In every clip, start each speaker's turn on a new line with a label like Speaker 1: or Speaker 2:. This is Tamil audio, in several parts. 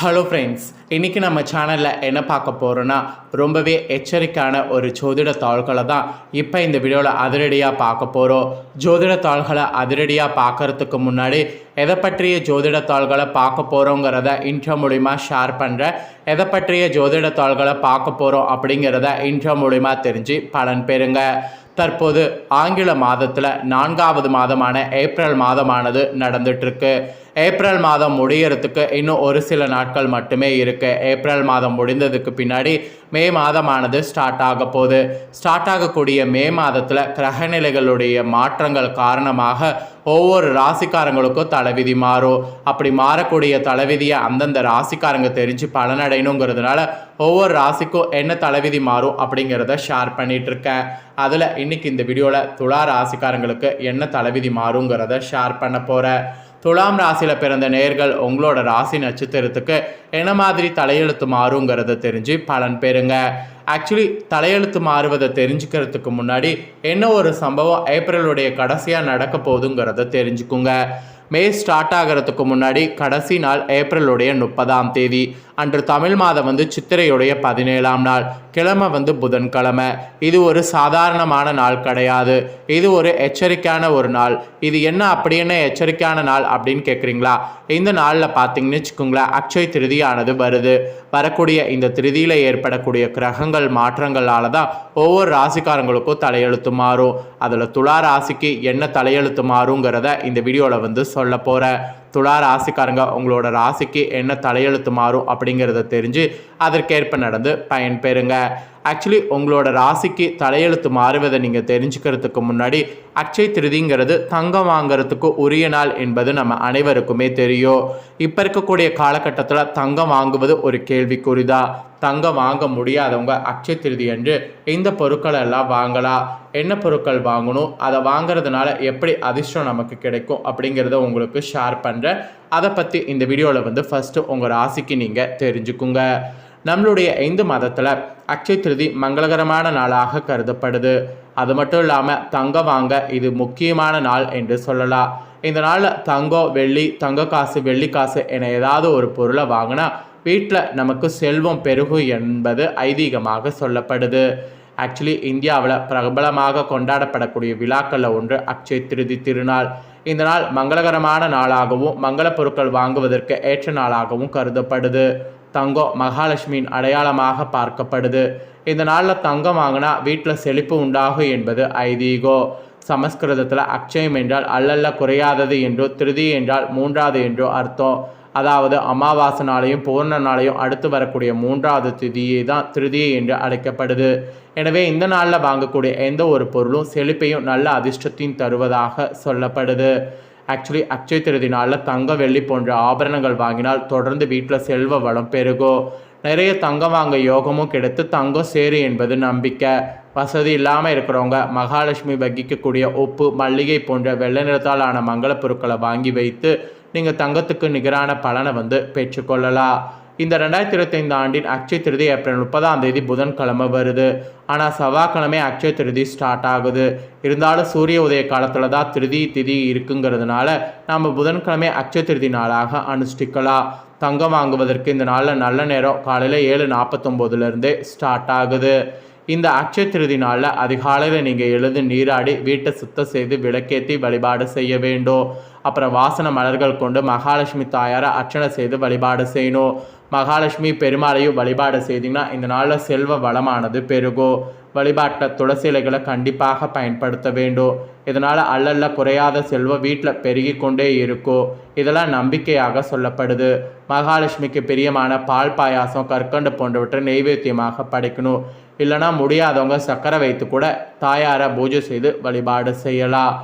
Speaker 1: ஹலோ ஃப்ரெண்ட்ஸ் இன்றைக்கி நம்ம சேனலில் என்ன பார்க்க போகிறோன்னா ரொம்பவே எச்சரிக்கையான ஒரு ஜோதிட தாள்களை தான் இப்போ இந்த வீடியோவில் அதிரடியாக பார்க்க போகிறோம் ஜோதிட தாள்களை அதிரடியாக பார்க்கறதுக்கு முன்னாடி எதை பற்றிய ஜோதிட தாள்களை பார்க்க போகிறோங்கிறத இன்ட்ரோ மூலிமா ஷேர் பண்ணுறேன் எதை பற்றிய ஜோதிட தாள்களை பார்க்க போகிறோம் அப்படிங்கிறத இன்ட்ரோ மூலிமா தெரிஞ்சு பலன் பெறுங்க. தற்போது ஆங்கில மாதத்தில் நான்காவது மாதமான ஏப்ரல் மாதமானது நடந்துட்டுருக்கு ஏப்ரல் மாதம் முடியறதுக்கு இன்னும் ஒரு சில நாட்கள் மட்டுமே இருக்குது ஏப்ரல் மாதம் முடிந்ததுக்கு பின்னாடி மே மாதமானது ஸ்டார்ட் ஆக போகுது. ஸ்டார்ட் ஆகக்கூடிய மே மாதத்தில் கிரகநிலைகளுடைய மாற்றங்கள் காரணமாக ஒவ்வொரு ராசிக்காரங்களுக்கும் தலைவிதி மாறும். அப்படி மாறக்கூடிய தலைவிதியை அந்தந்த ராசிக்காரங்க தெரிஞ்சு பலனடையணுங்கிறதுனால ஒவ்வொரு ராசிக்கும் என்ன தலைவிதி மாறும் அப்படிங்கிறத ஷேர் பண்ணிகிட்ருக்கேன் இருக்கேன் அதில் இன்னைக்கு இந்த வீடியோவில் துலா ராசிக்காரங்களுக்கு என்ன தலைவிதி மாறுங்கிறத ஷேர் பண்ண போகிறேன் துலாம் ராசியில் பிறந்த நேர்கள் உங்களோட ராசி நட்சத்திரத்துக்கு என்ன மாதிரி தலையெழுத்து மாறுங்கிறத தெரிஞ்சு பலன் பெறுங்க. ஆக்சுவலி தலையெழுத்து மாறுவதை தெரிஞ்சுக்கிறதுக்கு முன்னாடி என்ன ஒரு சம்பவம் ஏப்ரலுடைய கடைசியாக நடக்க போகுதுங்கிறத தெரிஞ்சுக்குங்க. மே ஸ்டார்ட் ஆகிறதுக்கு முன்னாடி கடைசி நாள் ஏப்ரலுடைய முப்பதாம் தேதி. அன்று தமிழ் மாதம் வந்து சித்திரையுடைய பதினேழாம் நாள். கிழமை வந்து புதன்கிழமை. இது ஒரு சாதாரணமான நாள் கிடையாது. இது ஒரு எச்சரிக்கையான ஒரு நாள். இது என்ன அப்படி என்ன எச்சரிக்கையான நாள் அப்படின்னு கேட்குறீங்களா இந்த நாளில் பார்த்தீங்கன்னு வச்சுக்கோங்களேன் அக்ஷய் திருதியானது வருது. வரக்கூடிய இந்த திருதியில் ஏற்படக்கூடிய கிரகங்கள் மாற்றங்களால் தான் ஒவ்வொரு ராசிக்காரங்களுக்கும் தலையெழுத்து மாறும். அதில் துலா ராசிக்கு என்ன தலையெழுத்து மாறுங்கிறத இந்த வீடியோவில் வந்து சொல்ல போகிறேன் துளா ராசிக்காரங்க உங்களோட ராசிக்கு என்ன தலையெழுத்து மாறும் அப்படிங்கிறத தெரிஞ்சு அதற்கேற்ப நடந்து பயன்பெறுங்க. ஆக்சுவலி உங்களோட ராசிக்கு தலையெழுத்து மாறுவதை நீங்கள் தெரிஞ்சுக்கிறதுக்கு முன்னாடி அக்ஷய் திருதிங்கிறது தங்கம் வாங்குறதுக்கு உரிய நாள் என்பது நம்ம அனைவருக்குமே தெரியும். இப்போ இருக்கக்கூடிய காலகட்டத்தில் தங்கம் வாங்குவது ஒரு கேள்விக்குறிதான் தங்கம் வாங்க முடியாதவங்க அக்ஷய திருதி என்று இந்த பொருட்களை எல்லாம் வாங்கலாம். என்ன பொருட்கள் வாங்கணும் அதை வாங்குறதுனால எப்படி அதிர்ஷ்டம் நமக்கு கிடைக்கும் அப்படிங்கிறத உங்களுக்கு ஷேர் பண்ணுறேன் அதை பற்றி இந்த வீடியோவில் வந்து ஃபஸ்ட்டு உங்கள் ராசிக்கு நீங்கள் தெரிஞ்சுக்குங்க. நம்மளுடைய இந்து மதத்தில் அக்ஷய திருதி மங்களகரமான நாளாக கருதப்படுது. அது மட்டும் இல்லாமல் தங்கம் வாங்க இது முக்கியமான நாள் என்று சொல்லலாம். இந்த நாளில் தங்கம் வெள்ளி தங்க காசு வெள்ளி காசு என ஏதாவது ஒரு பொருளை வாங்கினா வீட்டில் நமக்கு செல்வம் பெருகும் என்பது ஐதீகமாக சொல்லப்படுது. ஆக்சுவலி இந்தியாவில் பிரபலமாக கொண்டாடப்படக்கூடிய விழாக்களில் ஒன்று அக்ஷய திருதி திருநாள். இந்த நாள் மங்களகரமான நாளாகவும் மங்கள பொருட்கள் வாங்குவதற்கு ஏற்ற நாளாகவும் கருதப்படுது. தங்கம் மகாலட்சுமியின் அடையாளமாக பார்க்கப்படுது. இந்த நாளில் தங்கம் வாங்கினா வீட்டில் செழிப்பு உண்டாகும் என்பது ஐதீகோ. சமஸ்கிருதத்தில் அக்ஷயம் என்றால் அல்லல்ல குறையாதது என்றோ திருதி என்றால் மூன்றாவது என்றோ அர்த்தம். அதாவது அமாவாசை நாளையும் பூர்ண நாளையும் அடுத்து வரக்கூடிய மூன்றாவது திதியை தான் திருதியை என்று அழைக்கப்படுது. எனவே இந்த நாளில் வாங்கக்கூடிய எந்த ஒரு பொருளும் செழிப்பையும் நல்ல அதிர்ஷ்டத்தையும் தருவதாக சொல்லப்படுது. ஆக்சுவலி அக்ஷய திருதி நாளில் தங்க வெள்ளி போன்ற ஆபரணங்கள் வாங்கினால் தொடர்ந்து வீட்டில் செல்வ வளம் பெருகும் நிறைய தங்கம் வாங்க யோகமும் கிடைத்து தங்கம் சேரு என்பது நம்பிக்கை. வசதி இல்லாமல் இருக்கிறவங்க மகாலட்சுமி வகிக்கக்கூடிய உப்பு மல்லிகை போன்ற வெள்ளை நிறத்தால் ஆன மங்கள பொருட்களை வாங்கி வைத்து நீங்கள் தங்கத்துக்கு நிகரான பலனை வந்து பெற்றுக்கொள்ளலாம். இந்த ரெண்டாயிரத்தி இருபத்தைந்து ஆண்டின் அக்ஷய திருதி ஏப்ரல் முப்பதாம் தேதி புதன்கிழமை வருது. ஆனால் செவ்வாய்க்கிழமை அக்ஷய திருதி ஸ்டார்ட் ஆகுது. இருந்தாலும் சூரிய உதய காலத்தில் தான் திருதி திதி இருக்குங்கிறதுனால நம்ம புதன்கிழமை அக்ஷய திருதி நாளாக அனுஷ்டிக்கலாம். தங்கம் வாங்குவதற்கு இந்த நாளில் நல்ல நேரம் காலையில் ஏழு நாற்பத்தொம்போதுலேருந்தே ஸ்டார்ட் ஆகுது. இந்த அக்ஷய திருதி நாளில் அதிகாலையில் நீங்கள் எழுந்து நீராடி வீட்டை சுத்தம் செய்து விளக்கேற்றி வழிபாடு செய்ய வேண்டும். அப்புறம் வாசன மலர்கள் கொண்டு மகாலட்சுமி தாயாரை அர்ச்சனை செய்து வழிபாடு செய்யணும். மகாலட்சுமி பெருமாளையும் வழிபாடு செய்தீங்கன்னா இந்த நாளில் செல்வ வளமானது பெருகும். வழிபாட்டில் துளசி இலைகளை கண்டிப்பாக பயன்படுத்த வேண்டும். இதனால் அல்லல்ல குறையாத செல்வம் வீட்டில் பெருகி கொண்டே இருக்கும். இதெல்லாம் நம்பிக்கையாக சொல்லப்படுது. மகாலட்சுமிக்கு பிரியமான பால் பாயாசம் கற்கண்டு போன்றவற்றை நெய்வேத்தியமாக படைக்கணும். இல்லைனா முடியாதவங்க சக்கரை வைத்து கூட தாயாரை பூஜை செய்து வழிபாடு செய்யலாம்.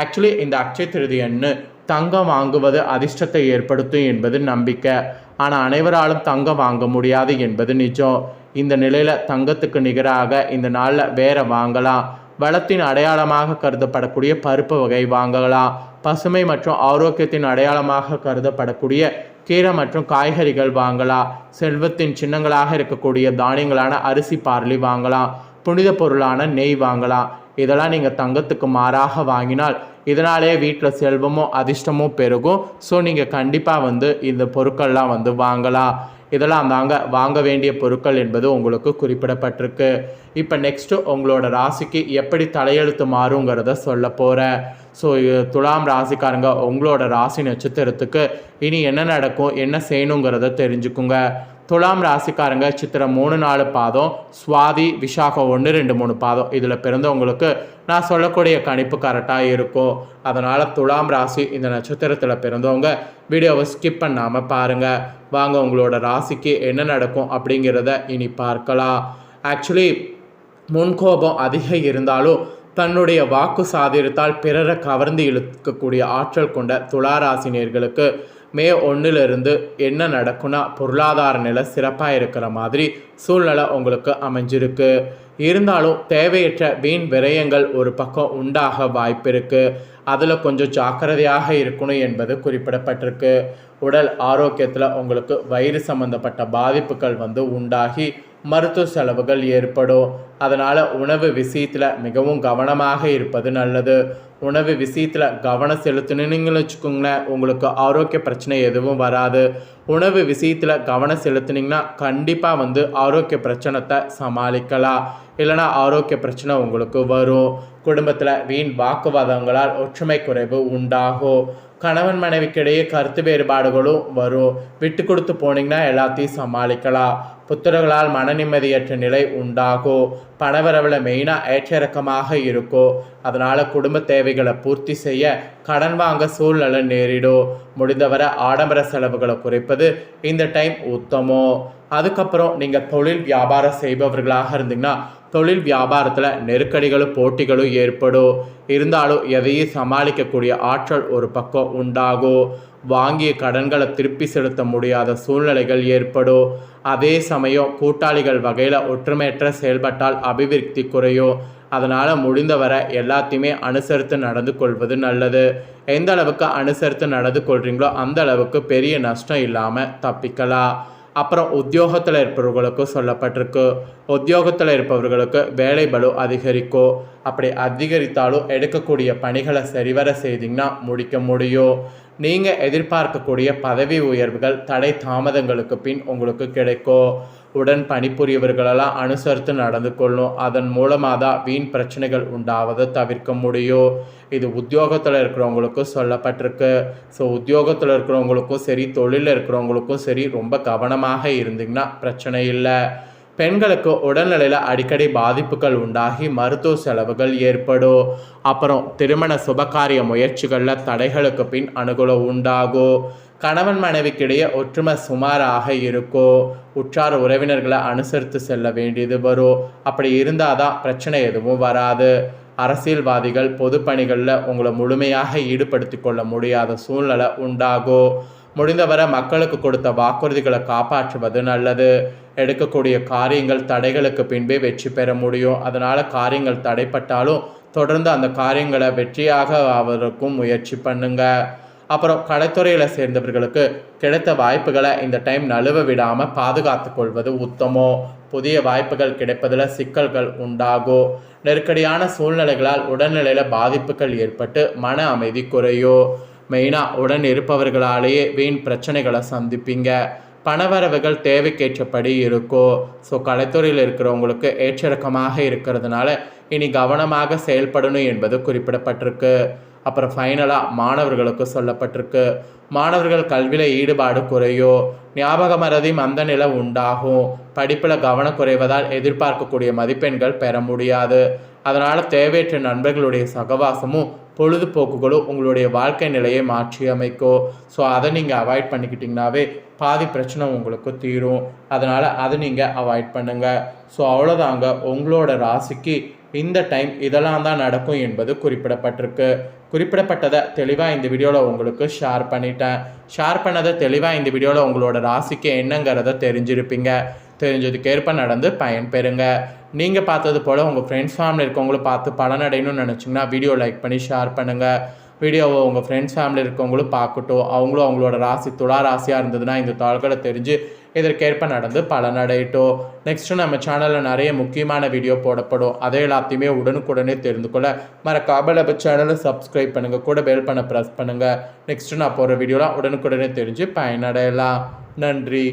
Speaker 1: ஆக்சுவலி இந்த அக்ஷய திருதி அன்று தங்கம் வாங்குவது அதிர்ஷ்டத்தை ஏற்படுத்தும் என்பது நம்பிக்கை. ஆனால் அனைவராலும் தங்கம் வாங்க முடியாது என்பது நிஜம். இந்த நிலையில் தங்கத்துக்கு நிகராக இந்த நாளில் வேற வாங்கலாம். வளத்தின் அடையாளமாக கருதப்படக்கூடிய பருப்பு வகை வாங்கலாம். பசுமை மற்றும் ஆரோக்கியத்தின் அடையாளமாக கருதப்படக்கூடிய கீரை மற்றும் காய்கறிகள் வாங்கலாம். செல்வத்தின் சின்னங்களாக இருக்கக்கூடிய தானியங்களான அரிசி பார்லி வாங்கலாம். புனித பொருளான நெய் வாங்கலாம். இதெல்லாம் நீங்கள் தங்கத்துக்கு மாறாக வாங்கினால் இதனாலே வீட்டில் செல்வமும் அதிர்ஷ்டமும் பெருகும். ஸோ நீங்கள் கண்டிப்பாக வந்து இந்த பொருட்கள்லாம் வந்து வாங்கலாம். இதெல்லாம் தாங்க வாங்க வேண்டிய பொருட்கள் என்பது உங்களுக்கு குறிப்பிடப்பட்டிருக்கு. இப்போ நெக்ஸ்ட்டு உங்களோட ராசிக்கு எப்படி தலையெழுத்து மாறுங்கிறத சொல்ல போகிறேன் ஸோ துலாம் ராசிக்காரங்க உங்களோட ராசி நட்சத்திரத்துக்கு இனி என்ன நடக்கும் என்ன செய்யணுங்கிறத தெரிஞ்சுக்குங்க. துலாம் ராசிக்காரங்க சித்திரம் மூணு நாலு பாதம் சுவாதி விசாகம் ஒன்று ரெண்டு மூணு பாதம். இதில் பிறந்தவங்களுக்கு நான் சொல்லக்கூடிய கணிப்பு கரெக்டாக இருக்கும். அதனால் துலாம் ராசி இந்த நட்சத்திரத்தில் பிறந்தவங்க வீடியோவை ஸ்கிப் பண்ணாமல் பாருங்கள் வாங்க உங்களோட ராசிக்கு என்ன நடக்கும் அப்படிங்கிறத இனி பார்க்கலாம். ஆக்சுவலி முன்கோபம் அதிகம் இருந்தாலும் தன்னுடைய வாக்கு சாதிரத்தால் பிறரை கவர்ந்து இழுக்கக்கூடிய ஆற்றல் கொண்ட துளாராசினியர்களுக்கு மே ஒன்றிலிருந்து என்ன நடக்கும்னா பொருளாதார நிலை சிறப்பாக இருக்கிற மாதிரி சூழ்நிலை உங்களுக்கு அமைஞ்சிருக்கு. இருந்தாலும் தேவையற்ற வீண் விரயங்கள் ஒரு பக்கம் உண்டாக வாய்ப்பு இருக்குது அதில் கொஞ்சம் ஜாக்கிரதையாக இருக்கணும் என்பது குறிப்பிடப்பட்டிருக்கு. உடல் ஆரோக்கியத்தில் உங்களுக்கு வயிறு சம்பந்தப்பட்ட பாதிப்புகள் வந்து உண்டாகி மருத்துவ செலவுகள் ஏற்படும். அதனால் உணவு விஷயத்தில் மிகவும் கவனமாக இருப்பது நல்லது. உணவு விஷயத்தில் கவனம் செலுத்தினீங்கன்னு வச்சுக்கோங்களேன் உங்களுக்கு ஆரோக்கிய பிரச்சனை எதுவும் வராது. உணவு விஷயத்தில் கவனம் செலுத்தினீங்கன்னா கண்டிப்பாக வந்து ஆரோக்கிய பிரச்சனத்தை சமாளிக்கலாம். இல்லைனா ஆரோக்கிய பிரச்சனை உங்களுக்கு வரும். குடும்பத்தில் வீண் வாக்குவாதங்களால் ஒற்றுமை குறைவு உண்டாகும். கணவன் மனைவிக்கிடையே கருத்து வேறுபாடுகளும் வரும் விட்டு கொடுத்து போனீங்கன்னா எல்லாத்தையும் சமாளிக்கலாம். புத்தர்களால் மன நிம்மதியற்ற நிலை உண்டாகும் பணவரவில் மெயினாக ஏற்றிறக்கமாக இருக்கும் அதனால் குடும்ப தேவைகளை பூர்த்தி செய்ய கடன் வாங்க சூழ்நிலை நேரிடும் முடிந்தவரை ஆடம்பர செலவுகளை குறைப்பது இந்த டைம் உத்தமம். அதுக்கப்புறம் நீங்கள் தொழில் வியாபாரம் செய்பவர்களாக இருந்தீங்கன்னா தொழில் வியாபாரத்தில் நெருக்கடிகளும் போட்டிகளும் ஏற்படும். இருந்தாலும் எதையும் சமாளிக்கக்கூடிய ஆற்றல் ஒரு பக்கம் உண்டாகும் வாங்கிய கடன்களை திருப்பி செலுத்த முடியாத சூழ்நிலைகள் ஏற்படும். அதே சமயம் கூட்டாளிகள் வகையில் ஒற்றுமையற்ற செயல்பட்டால் அபிவிருத்தி குறையும். அதனால் முடிந்தவரை எல்லாத்தையுமே அனுசரித்து நடந்து கொள்வது நல்லது. எந்த அளவுக்கு அனுசரித்து நடந்து கொள்கிறீங்களோ அந்த அளவுக்கு பெரிய நஷ்டம் இல்லாமல் தப்பிக்கலாம். அப்புறம் உத்தியோகத்தில் இருப்பவர்களுக்கு சொல்லப்பட்டிருக்கு. உத்தியோகத்தில் இருப்பவர்களுக்கு வேலை பலு அதிகரிக்கும் அப்படி அதிகரித்தாலும் எடுக்கக்கூடிய பணிகளை சரிவர செய்தீங்கன்னா முடிக்க முடியும். நீங்கள் எதிர்பார்க்கக்கூடிய பதவி உயர்வுகள் தடை தாமதங்களுக்கு பின் உங்களுக்கு கிடைக்கும். உடன் பணிபுரியவர்களெல்லாம் அனுசரித்து நடந்து கொள்ளும். அதன் மூலமாக தான் வீண் பிரச்சனைகள் உண்டாவதை தவிர்க்க முடியும் இது உத்தியோகத்தில் இருக்கிறவங்களுக்கும் சொல்லப்பட்டிருக்கு. ஸோ உத்தியோகத்தில் இருக்கிறவங்களுக்கும் சரி தொழிலில் இருக்கிறவங்களுக்கும் சரி ரொம்ப கவனமாக இருந்தீங்கன்னா பிரச்சனை இல்லை. பெண்களுக்கு உடல்நிலையில் அடிக்கடி பாதிப்புகள் உண்டாகி மருத்துவ செலவுகள் ஏற்படும். அப்புறம் திருமண சுபகாரிய முயற்சிகளில் தடைகளுக்கு பின் அனுகூலம் உண்டாகும். கணவன் மனைவிக்கிடையே ஒற்றுமை சுமாராக இருக்கோ உற்றார் உறவினர்களை அனுசரித்து செல்ல வேண்டியது வரும் அப்படி இருந்தால் தான் பிரச்சனை எதுவும் வராது. அரசியல்வாதிகள் பொது பணிகளில் உங்களை முழுமையாக ஈடுபடுத்தி கொள்ள முடியாத சூழ்நிலை உண்டாகும் முடிந்தவரை மக்களுக்கு கொடுத்த வாக்குறுதிகளை காப்பாற்றுவது நல்லது. எடுக்கக்கூடிய காரியங்கள் தடைகளுக்கு பின்பே வெற்றி பெற முடியும். அதனால் காரியங்கள் தடைப்பட்டாலும் தொடர்ந்து அந்த காரியங்களை வெற்றியாக அவருக்கும் முயற்சி பண்ணுங்கள் அப்புறம் கலைத்துறையில் சேர்ந்தவர்களுக்கு கிடைத்த வாய்ப்புகளை இந்த டைம் நழுவ விடாமல் பாதுகாத்து கொள்வது உத்தமோ? புதிய வாய்ப்புகள் கிடைப்பதில் சிக்கல்கள் உண்டாகும் நெருக்கடியான சூழ்நிலைகளால் உடல்நிலையில் பாதிப்புகள் ஏற்பட்டு மன அமைதி குறையும் மெயினாக உடன் இருப்பவர்களாலேயே வீண் பிரச்சனைகளை சந்திப்பீங்க. பணவரவுகள் தேவைக்கேற்றபடி இருக்கும் ஸோ கலைத்துறையில் இருக்கிறவங்களுக்கு ஏற்றிறக்கமாக இருக்கிறதுனால இனி கவனமாக செயல்படணும் என்பது குறிப்பிடப்பட்டிருக்கு. அப்புறம் ஃபைனலாக மாணவர்களுக்கு சொல்லப்பட்டிருக்கு. மாணவர்கள் கல்வியில் ஈடுபாடு குறையோ ஞாபக மறதி மந்த நிலை உண்டாகும் படிப்பில் கவனக்குறைவதால் எதிர்பார்க்கக்கூடிய மதிப்பெண்கள் பெற முடியாது. அதனால் தேவையற்ற நண்பர்களுடைய சகவாசமும் பொழுதுபோக்குகளும் உங்களுடைய வாழ்க்கை நிலையை மாற்றி அமைக்கும் ஸோ அதை நீங்கள் அவாய்ட் பண்ணிக்கிட்டிங்கனாவே பாதி பிரச்சனை உங்களுக்கு தீரும். அதனால் அதை நீங்கள் அவாய்ட் பண்ணுங்கள் ஸோ அவ்வளோதாங்க உங்களோட ராசிக்கு இந்த டைம் இதெல்லாம் தான் நடக்கும் என்பது குறிப்பிடப்பட்டிருக்கு. குறிப்பிடப்பட்டதை தெளிவாக இந்த வீடியோவில் உங்களுக்கு ஷேர் பண்ணிட்டேன். ஷேர் பண்ணதை தெளிவாக இந்த வீடியோவில் உங்களோட ராசிக்கு என்னங்கிறத தெரிஞ்சிருப்பீங்க. தெரிஞ்சதுக்கேற்ப நடந்து பயன்பெறுங்க. நீங்கள் பார்த்தது போல் உங்கள் ஃப்ரெண்ட்ஸ் ஃபேமிலி இருக்கவங்களும் பார்த்து பலனடையணும்னு நினச்சிங்கன்னா வீடியோ லைக் பண்ணி ஷேர் பண்ணுங்கள் வீடியோவை உங்கள் ஃப்ரெண்ட்ஸ் ஃபேமிலி இருக்கவங்களும் பார்க்கட்டும். அவங்களும் அவங்களோட ராசி துளா ராசியாக இருந்ததுன்னா இந்த தாள்களை தெரிஞ்சு இதற்கேற்ப நடந்து பலனடையட்டும். நெக்ஸ்ட்டு நம்ம சேனலில் நிறைய முக்கியமான வீடியோ போடப்படும். அதை எல்லாத்தையுமே உடனுக்குடனே தெரிந்து கொள்ள மறக்காமல் நம்ம சேனலை சப்ஸ்கிரைப் பண்ணுங்கள் கூட பெல் பண்ண ப்ரெஸ் பண்ணுங்கள் நெக்ஸ்ட்டு நான் போகிற வீடியோலாம் உடனுக்குடனே தெரிஞ்சு பயனடையலாம். நன்றி.